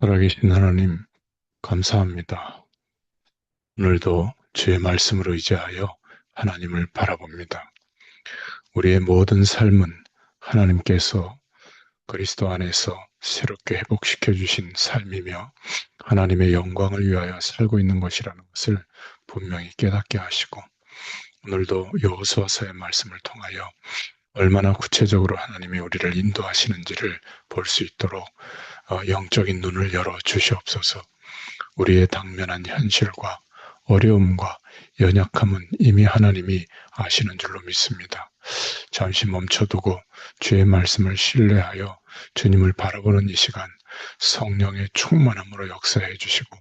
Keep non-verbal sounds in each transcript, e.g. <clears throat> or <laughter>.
살아계신 하나님, 감사합니다. 오늘도 주의 말씀으로 의지하여 하나님을 바라봅니다. 우리의 모든 삶은 하나님께서 그리스도 안에서 새롭게 회복시켜 주신 삶이며 하나님의 영광을 위하여 살고 있는 것이라는 것을 분명히 깨닫게 하시고 오늘도 여호수아서의 말씀을 통하여 얼마나 구체적으로 하나님이 우리를 인도하시는지를 볼 수 있도록 어, 영적인 눈을 열어 주시옵소서. 우리의 당면한 현실과 어려움과 연약함은 이미 하나님이 아시는 줄로 믿습니다. 잠시 멈춰두고 주의 말씀을 신뢰하여 주님을 바라보는 이 시간 성령의 충만함으로 역사해 주시고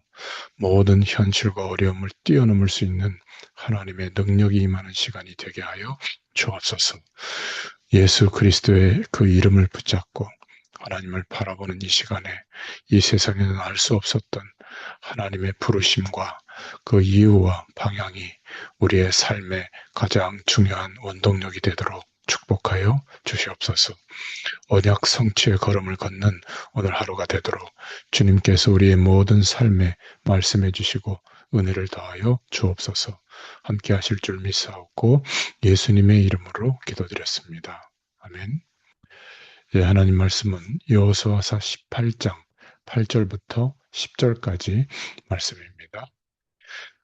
모든 현실과 어려움을 뛰어넘을 수 있는 하나님의 능력이 임하는 시간이 되게 하여 주옵소서. 예수 그리스도의 그 이름을 붙잡고 하나님을 바라보는 이 시간에 이 세상에는 알 수 없었던 하나님의 부르심과 그 이유와 방향이 우리의 삶의 가장 중요한 원동력이 되도록 축복하여 주시옵소서. 언약 성취의 걸음을 걷는 오늘 하루가 되도록 주님께서 우리의 모든 삶에 말씀해 주시고 은혜를 더하여 주옵소서. 함께 하실 줄 믿사옵고 예수님의 이름으로 기도드렸습니다. 아멘. 예, 하나님 말씀은 여호수아서 18장 8절부터 10절까지 말씀입니다.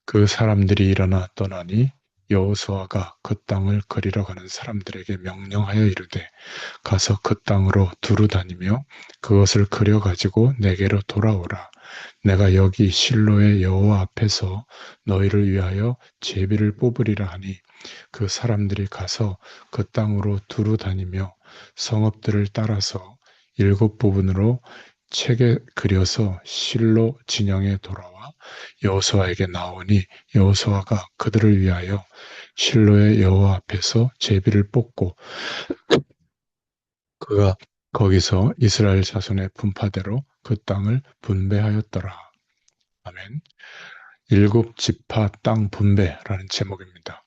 그 사람들이 일어나 떠나니 여호수아가 그 땅을 거리러 가는 사람들에게 명령하여 이르되 가서 그 땅으로 두루 다니며 그것을 그려 가지고 내게로 돌아오라 내가 여기 실로의 여호와 앞에서 너희를 위하여 제비를 뽑으리라 하니 그 사람들이 가서 그 땅으로 두루 다니며 성읍들을 따라서 일곱 부분으로 책에 그려서 실로 진영에 돌아와 여호수아에게 나오니 여호수아가 그들을 위하여 실로의 여호와 앞에서 제비를 뽑고 그가 거기서 이스라엘 자손의 분파대로 그 땅을 분배하였더라. 아멘. 일곱 지파 땅 분배라는 제목입니다.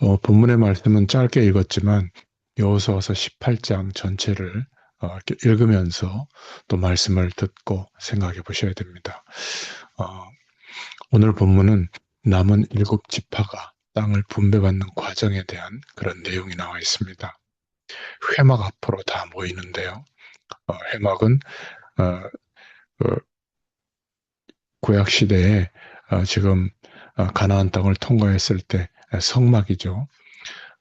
어, 본문의 말씀은 짧게 읽었지만 여호수아서 18장 전체를 어, 읽으면서 또 말씀을 듣고 생각해 보셔야 됩니다. 어, 오늘 본문은 남은 일곱 지파가 땅을 분배받는 과정에 대한 그런 내용이 나와 있습니다. 회막 앞으로 다 모이는데요. 어, 회막은 어, 그 구약 시대에 어, 지금 어, 가나안 땅을 통과했을 때 성막이죠.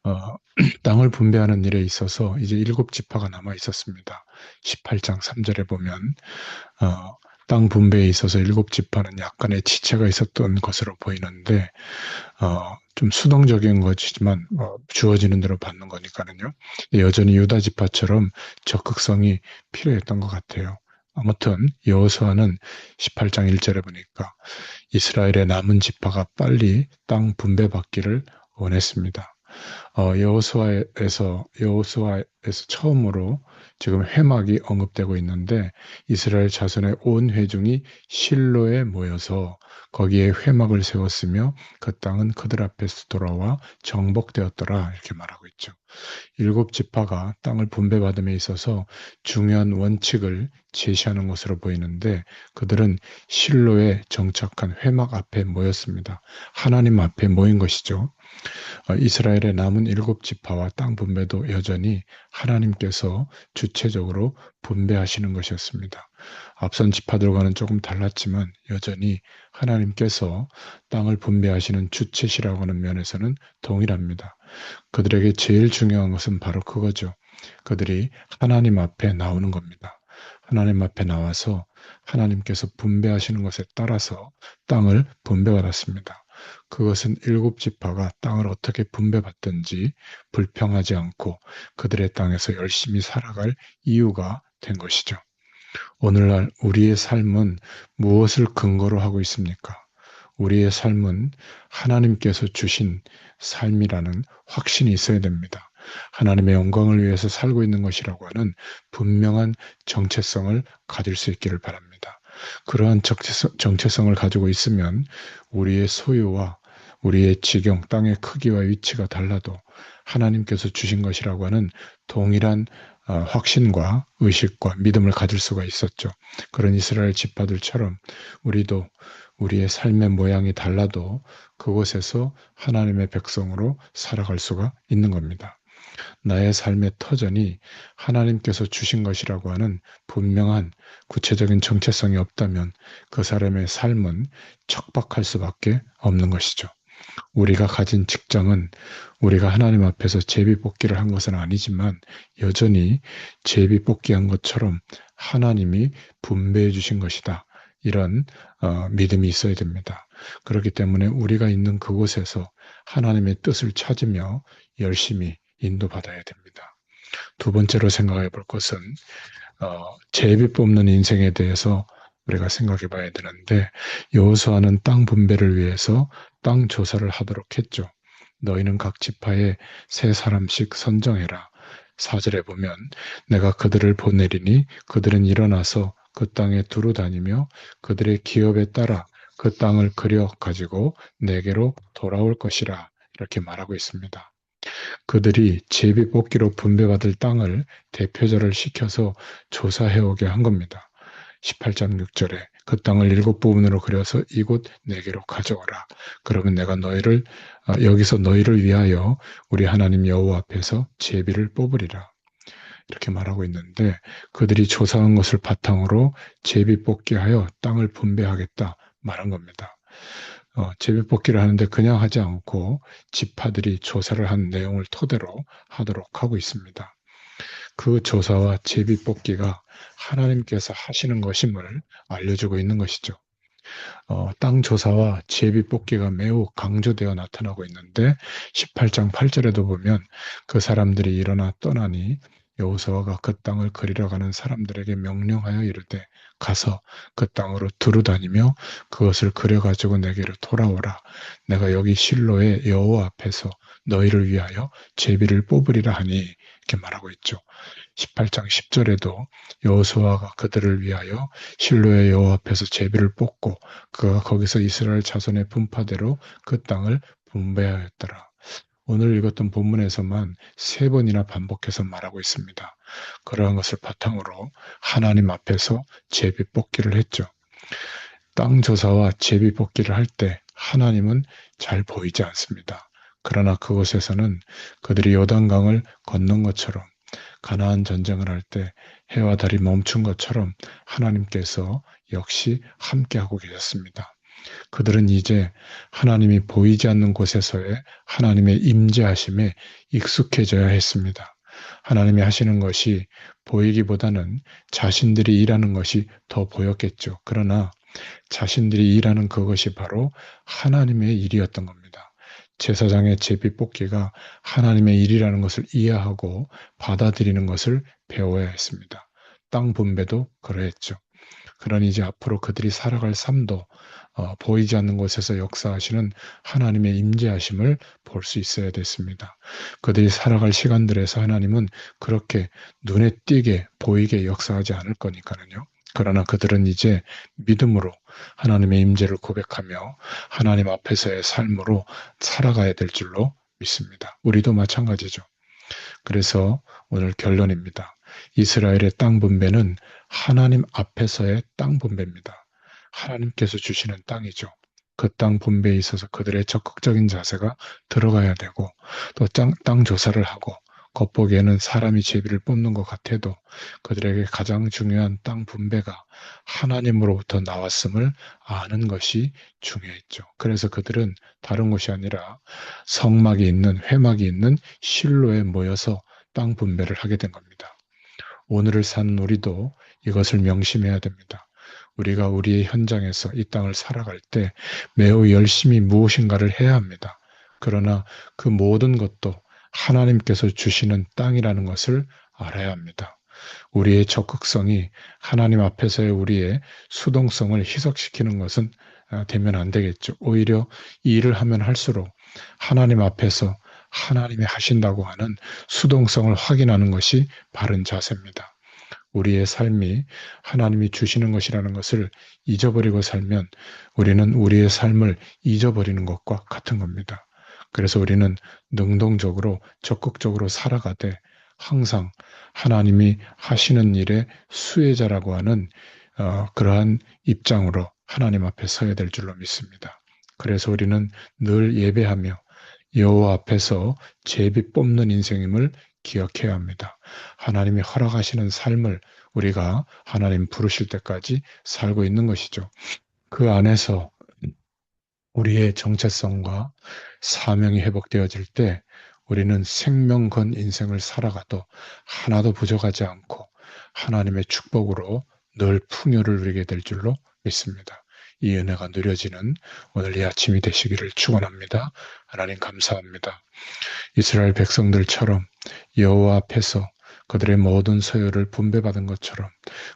어, <clears throat> 땅을 분배하는 일에 있어서 이제 일곱 지파가 남아 있었습니다. 18장 3절에 보면 어, 땅 분배에 있어서 일곱 지파는 약간의 지체가 있었던 것으로 보이는데 어, 좀 수동적인 것이지만 어, 주어지는 대로 받는 거니까는요. 여전히 유다 지파처럼 적극성이 필요했던 것 같아요. 아무튼 여호수아는 18장 1절에 보니까 이스라엘의 남은 지파가 빨리 땅 분배받기를 원했습니다. 어, 여호수아에서 여호수아에서 처음으로 지금 회막이 언급되고 있는데 이스라엘 자손의 온 회중이 실로에 모여서 거기에 회막을 세웠으며 그 땅은 그들 앞에서 돌아와 정복되었더라 이렇게 말하고 있죠. 일곱 지파가 땅을 분배받음에 있어서 중요한 원칙을 제시하는 것으로 보이는데 그들은 실로에 정착한 회막 앞에 모였습니다. 하나님 앞에 모인 것이죠. 어, 이스라엘의 남은 일곱 지파와 땅 분배도 여전히 하나님께서 주체적으로 분배하시는 것이었습니다. 앞선 지파들과는 조금 달랐지만 여전히 하나님께서 땅을 분배하시는 주체시라고 하는 면에서는 동일합니다. 그들에게 제일 중요한 것은 바로 그거죠. 그들이 하나님 앞에 나오는 겁니다. 하나님 앞에 나와서 하나님께서 분배하시는 것에 따라서 땅을 분배받았습니다. 그것은 일곱 지파가 땅을 어떻게 분배받든지 불평하지 않고 그들의 땅에서 열심히 살아갈 이유가 된 것이죠. 오늘날 우리의 삶은 무엇을 근거로 하고 있습니까? 우리의 삶은 하나님께서 주신 삶이라는 확신이 있어야 됩니다. 하나님의 영광을 위해서 살고 있는 것이라고 하는 분명한 정체성을 가질 수 있기를 바랍니다. 그러한 정체성, 을 가지고 있으면 우리의 소유와 우리의 지경, 땅의 크기와 위치가 달라도 하나님께서 주신 것이라고 하는 동일한 어, 확신과 의식과 믿음을 가질 수가 있었죠. 그런 이스라엘 지파들처럼 우리도 우리의 삶의 모양이 달라도 그곳에서 하나님의 백성으로 살아갈 수가 있는 겁니다. 나의 삶의 터전이 하나님께서 주신 것이라고 하는 분명한 구체적인 정체성이 없다면 그 사람의 삶은 척박할 수밖에 없는 것이죠. 우리가 가진 직장은 우리가 하나님 앞에서 제비뽑기를 한 것은 아니지만 여전히 제비뽑기한 것처럼 하나님이 분배해 주신 것이다. 이런 어, 믿음이 있어야 됩니다. 그렇기 때문에 우리가 있는 그곳에서 하나님의 뜻을 찾으며 열심히 인도받아야 됩니다. 두 번째로 생각해 볼 것은 어, 제비 뽑는 인생에 대해서 우리가 생각해 봐야 되는데 여호수아는 땅 분배를 위해서 땅 조사를 하도록 했죠. 너희는 각 지파에 세 사람씩 선정해라. 사절에 보면 내가 그들을 보내리니 그들은 일어나서 그 땅에 두루 다니며 그들의 기업에 따라 그 땅을 그려 가지고 내게로 돌아올 것이라 이렇게 말하고 있습니다. 그들이 제비 뽑기로 분배받을 땅을 대표절을 시켜서 조사해 오게 한 겁니다. 18장 6절에 그 땅을 일곱 부분으로 그려서 이곳 네개로 가져오라. 그러면 내가 너희를 어, 여기서 너희를 위하여 우리 하나님 여호와 앞에서 제비를 뽑으리라. 이렇게 말하고 있는데 그들이 조사한 것을 바탕으로 제비 뽑기 하여 땅을 분배하겠다 말한 겁니다. 어, 제비 뽑기를 하는데 그냥 하지 않고 지파들이 조사를 한 내용을 토대로 하도록 하고 있습니다. 그 조사와 제비 뽑기가 하나님께서 하시는 것임을 알려주고 있는 것이죠. 어, 땅 조사와 제비 뽑기가 매우 강조되어 나타나고 있는데 18장 8절에도 보면 그 사람들이 일어나 떠나니 여호수아가 그 땅을 그리러 가는 사람들에게 명령하여 이르되 가서 그 땅으로 두루 다니며 그것을 그려 가지고 내게로 돌아오라 내가 여기 실로의 여호와 앞에서 너희를 위하여 제비를 뽑으리라 하니 이렇게 말하고 있죠. 18장 10절에도 여호수아가 그들을 위하여 실로의 여호와 앞에서 제비를 뽑고 그가 거기서 이스라엘 자손의 분파대로 그 땅을 분배하였더라. 오늘 읽었던 본문에서만 세 번이나 반복해서 말하고 있습니다. 그러한 것을 바탕으로 하나님 앞에서 제비 뽑기를 했죠. 땅 조사와 제비 뽑기를 할 때 하나님은 잘 보이지 않습니다. 그러나 그곳에서는 그들이 요단강을 건넌 것처럼 가나안 전쟁을 할 때 해와 달이 멈춘 것처럼 하나님께서 역시 함께하고 계셨습니다. 그들은 이제 하나님이 보이지 않는 곳에서의 하나님의 임재하심에 익숙해져야 했습니다. 하나님이 하시는 것이 보이기보다는 자신들이 일하는 것이 더 보였겠죠. 그러나 자신들이 일하는 그것이 바로 하나님의 일이었던 겁니다. 제사장의 제비 뽑기가 하나님의 일이라는 것을 이해하고 받아들이는 것을 배워야 했습니다. 땅 분배도 그러했죠. 그러니 이제 앞으로 그들이 살아갈 삶도 어, 보이지 않는 곳에서 역사하시는 하나님의 임재하심을 볼 수 있어야 됐습니다. 그들이 살아갈 시간들에서 하나님은 그렇게 눈에 띄게 보이게 역사하지 않을 거니까는요. 그러나 그들은 이제 믿음으로 하나님의 임재를 고백하며 하나님 앞에서의 삶으로 살아가야 될 줄로 믿습니다. 우리도 마찬가지죠. 그래서 오늘 결론입니다. 이스라엘의 땅 분배는 하나님 앞에서의 땅 분배입니다. 하나님께서 주시는 땅이죠. 그 땅 분배에 있어서 그들의 적극적인 자세가 들어가야 되고 또땅 조사를 하고 겉보기에는 사람이 제비를 뽑는 것 같아도 그들에게 가장 중요한 땅 분배가 하나님으로부터 나왔음을 아는 것이 중요했죠. 그래서 그들은 다른 곳이 아니라 성막이 있는 회막이 있는 실로에 모여서 땅 분배를 하게 된 겁니다. 오늘을 사는 우리도 이것을 명심해야 됩니다. 우리가 우리의 현장에서 이 땅을 살아갈 때 매우 열심히 무엇인가를 해야 합니다. 그러나 그 모든 것도 하나님께서 주시는 땅이라는 것을 알아야 합니다. 우리의 적극성이 하나님 앞에서의 우리의 수동성을 희석시키는 것은 아, 되면 안 되겠죠. 오히려 이 일을 하면 할수록 하나님 앞에서 하나님이 하신다고 하는 수동성을 확인하는 것이 바른 자세입니다. 우리의 삶이 하나님이 주시는 것이라는 것을 잊어버리고 살면 우리는 우리의 삶을 잊어버리는 것과 같은 겁니다. 그래서 우리는 능동적으로 적극적으로 살아가되 항상 하나님이 하시는 일의 수혜자라고 하는 어, 그러한 입장으로 하나님 앞에 서야 될 줄로 믿습니다. 그래서 우리는 늘 예배하며 여호와 앞에서 제비 뽑는 인생임을 기억해야 합니다. 하나님이 허락하시는 삶을 우리가 하나님 부르실 때까지 살고 있는 것이죠. 그 안에서 우리의 정체성과 사명이 회복되어질 때 우리는 생명 건 인생을 살아가도 하나도 부족하지 않고 하나님의 축복으로 늘 풍요를 누리게 될 줄로 믿습니다. 이 은혜가 누려지는 오늘 이 아침이 되시기를 축원합니다. 하나님 감사합니다. 이스라엘 백성들처럼 여호와 앞에서 그들의 모든 소유를 분배받은 것처럼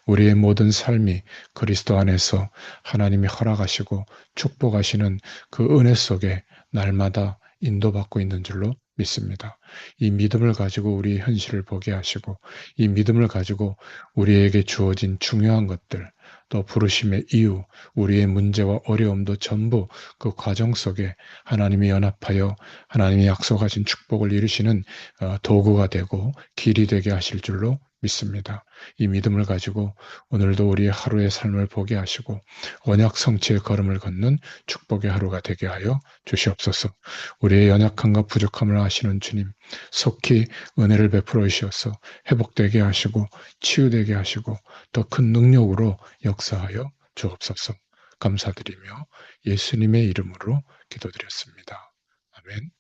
우리의 모든 삶이 그리스도 안에서 하나님이 허락하시고 축복하시는 그 은혜 속에 날마다 인도받고 있는 줄로 믿습니다. 이 믿음을 가지고 우리의 현실을 보게 하시고 이 믿음을 가지고 우리에게 주어진 중요한 것들 또 부르심의 이유, 우리의 문제와 어려움도 전부 그 과정 속에 하나님이 연합하여 하나님이 약속하신 축복을 이루시는 어, 도구가 되고 길이 되게 하실 줄로 믿습니다. 이 믿음을 가지고 오늘도 우리의 하루의 삶을 보게 하시고 언약 성취의 걸음을 걷는 축복의 하루가 되게 하여 주시옵소서. 우리의 연약함과 부족함을 아시는 주님, 속히 은혜를 베풀어 주시어서 회복되게 하시고 치유되게 하시고 더 큰 능력으로 역사하여 주옵소서. 감사드리며 예수님의 이름으로 기도드렸습니다. 아멘.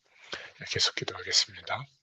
계속 기도하겠습니다.